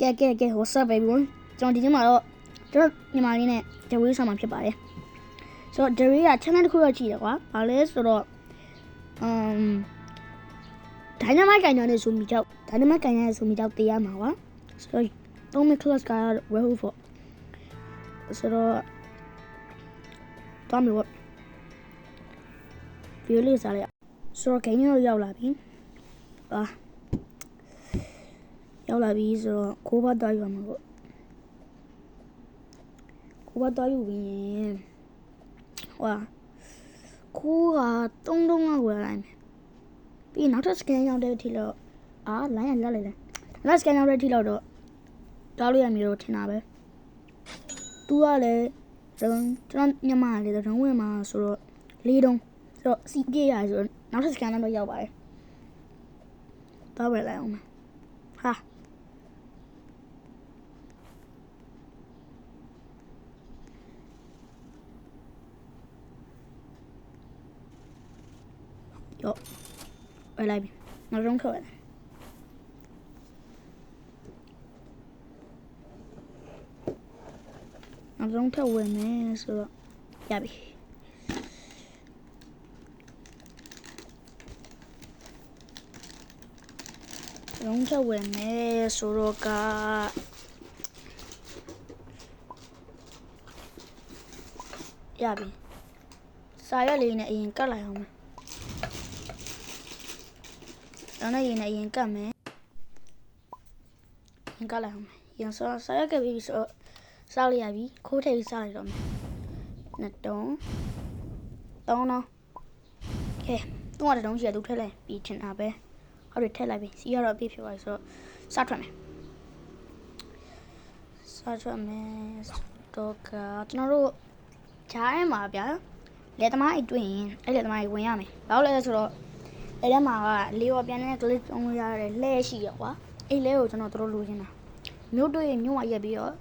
ကဲကဲကဲ what's up everyone ကျွန်တော်ဒီနေ့မှာတော့ကျွန်တော်ညီမလေးနဲ့ Dewey ဆောင်မှာဖြစ်ပါတယ်ဆိုတော့ Dewey က channel တစ်ခုတော့ကြည့်တယ်ကွာဘာလဲဆိုတော့ um Dynamite ကန်နေတဲ့ဆိုမိတော့ Dynamite ကန်နေတဲ့ဆိုမိတော့တရားမှာကွာဆိုတော့သုံးမ class က Wahoo for ဆိုတော့တော့မျိုးဗီဒီယိုလေးစားလိုက်ဆိုတော့ game တော့ရောက်လာပြီဟာ ရောက်လာပြီဆိုတော့ခိုးဘတ်သွားယူရမှာပေါ့ခိုးဘတ်သွားယူပြီးရင်ဟွာခိုးကတုံးတုံးကဝယ်လိုက်မယ်ပြီးရင်နောက်ထပ် scan ရောက်တဲ့အထိတော့အာ line ရလက်လိုက်တယ်နောက် scan ရောက်တဲ့အထိတော့တော့တောက်လို့ရမည်တော့ထင်တာပဲသူကလည်းကျွန်တော်ညမလေးတော့ဝင်မှာဆိုတော့လေးတုံးဆိုတော့စီပြေးရဆိုတော့နောက်ထပ် scan တော့ရောက်ပါတယ်တော့ဝယ်လိုက်အောင် မယ်ဟာ Jo. Eller några de kvar. Några de tog med så ja vi. De tog med så råka Ja vi. စာရွက်လေးနဲ့အရင်ကတ်လိုက်အောင်မယ် တော့လည်းရင်နဲ့ရင်ကတ်မယ်ရင်ကတ်လိုက်အောင်မယ်ရင်စောဆာရကပ်ပြီးဆိုစားလိုက်ရပြီခိုးထိပ်စားလိုက်တော့မယ်နှစ်တုံးသုံးတော့ကဲသူ့ကတုံးရှိရသူထည့်လိုက်ပြီးချင်တာပဲဟုတ်တယ်ထည့်လိုက်ပြီစီရတော့အပြည့်ဖြစ်သွားပြီဆိုတော့စထွက်မယ်စထွက်မယ်တော့ကကျွန်တော်တို့ဂျားထဲမှာဗျာလက်သမားအိတ်တွင်ရင်အဲ့လက်သမားကြီးဝင်ရမယ်ဘာလို့လဲဆိုတော့ အဲ့ထဲမှာကလေးရောပြန်နေတဲ့ clip သုံးလို့ရတဲ့လှဲရှိရကွာအဲ့လဲကိုကျွန်တော်တို့လိုချင်တာမြို့တွေ့မြို့ဝရက်ပြီးတော့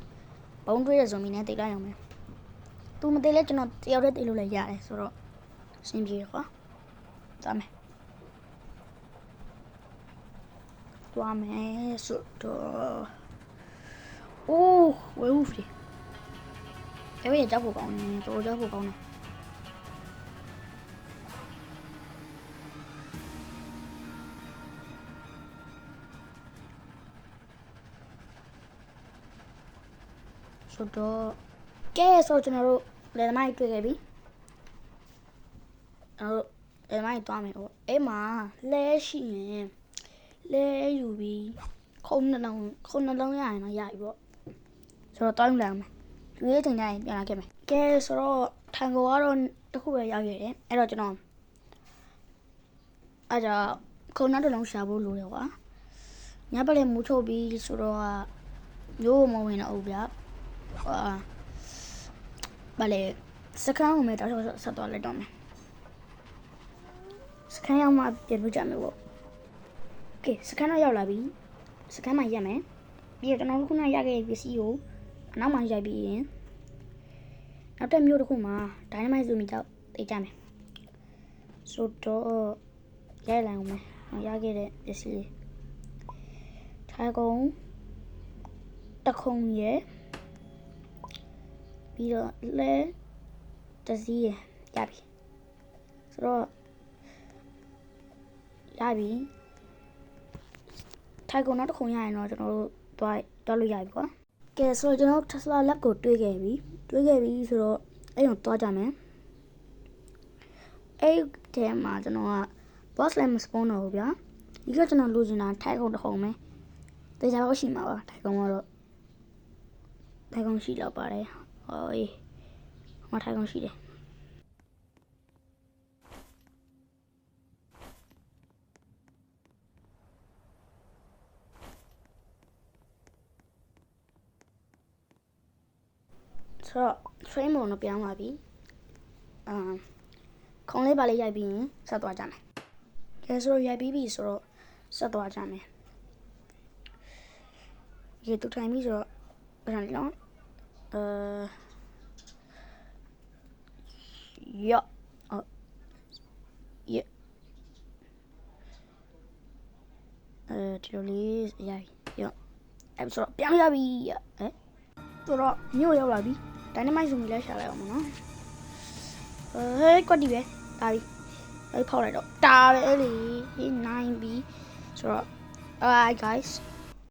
ဘုံတွေ့တဲ့ဇွန်မီနဲ့တိတ်လိုက်အောင်မယ်သူမတိတ်လဲကျွန်တော်တယောက်တည်းတိတ်လို့လည်းရတယ်ဆိုတော့အဆင်ပြေကွာသွားမယ်သွားမယ်ဆိုတော့အိုးဝဲဦးဖီအဲ့ဒီကြောက်ဖို့ကောင်းတယ်တော်ကြောက်ဖို့ကောင်းတ ဆိုတော့ကဲဆိုကျွန်တော်တို့လယ်သမားကြီးတွေ့ခဲ့ပြီအဲ့တော့လယ်သမားကြီးသွားမယ်ဟိုအဲ့မှာလဲရှိရင်လဲယူပြီးခုံနှလုံးခုံနှလုံးရရင်တော့ရပြီပေါ့ဆိုတော့တောင်းလာမယ်လူရဲ့ချိန်တိုင်းပြန်လာခဲ့မယ်ကဲဆိုတော့ထိုင်ကိုကတော့တခုပဲရောက်ရတယ်အဲ့တော့ကျွန်တော်အဲ့ဒါခုံနှတစ်လုံးရှာဖို့လိုတယ်ကွာညပလည်းမူထုတ်ပြီးဆိုတော့ရိုးမဝင်တော့ဘူးဗျာဟာ ဗလေစကန်ကိုမဲ့တော့ဆက်သွားလိုက်တော့မယ်စကန်ရောက်မှပြန်ပြကြမယ်ပေါ့โอเคစကန်တော့ရောက်လာပြီစကန်မှရက်မယ်ပြီးတော့ကျွန်တော်တို့ခုနရခဲ့တဲ့ပစ္စည်းကိုအနောက်မှရိုက်ပြီးရင်နောက်တစ်မျိုးတစ်ခုမှာ dynamite zoom ကြောက်သိကြမယ်ဆိုတော့ရိုက်လိုက်အောင်မယ်ရခဲ့တဲ့ပစ္စည်းလေးထိုင်ကုန်တခုံရဲ့ ပြီးတော့လဲတစည်းရရပြီဆိုတော့ရပြီထိုင်ကုန်နောက်တစ်ခုရရင်တော့ကျွန်တော်တို့တွားတွားလို့ရပြီကွာကဲဆိုတော့ကျွန်တော် Tesla Lab ကိုတွေးခဲ့ပြီတွေးခဲ့ပြီဆိုတော့အဲ့တော့တွားကြမယ်အဲ့ထဲမှာကျွန်တော်က boss လည်းမစပွန်တော့ဘူးဗျာဒီကကျွန်တော်လိုချင်တာထိုင်ကုန်တစ်ခုံပဲတေချာတော့ရှိမှာပါထိုင်ကုန်ကတော့ထိုင်ကုန်ရှိတော့ပါတယ် ဟောအေးမထိုင်ကုန်ရှိတယ်ဆိုတော့ frame ကိုတော့ပြောင်းပါပြီအမ်ခုံလေးပါလေးရိုက်ပြီးရင်ဆက်သွားကြမယ်ကဲဆိုတော့ရိုက်ပြီးပြီဆိုတော့ဆက်သွားကြမယ်ရေတူထိုင်ပြီဆိုတော့ဘယ်လိုလဲ အာယောယအဲဒီလိုလေးရပြီယောအဲ့ဆိုတော့ပြောင်းရပြီဟဲ့ဆိုတော့မြို့ရောက်လာပြီဒိုင်နမိုက်ဆိုမီလဲရှာလိုက်အောင်မနော်ဟဲ့ကွက်ဒီပဲဒါပြီအဲ့ဖောက်လိုက်တော့တာပဲလေနိုင်ပြီဆိုတော့ alright guys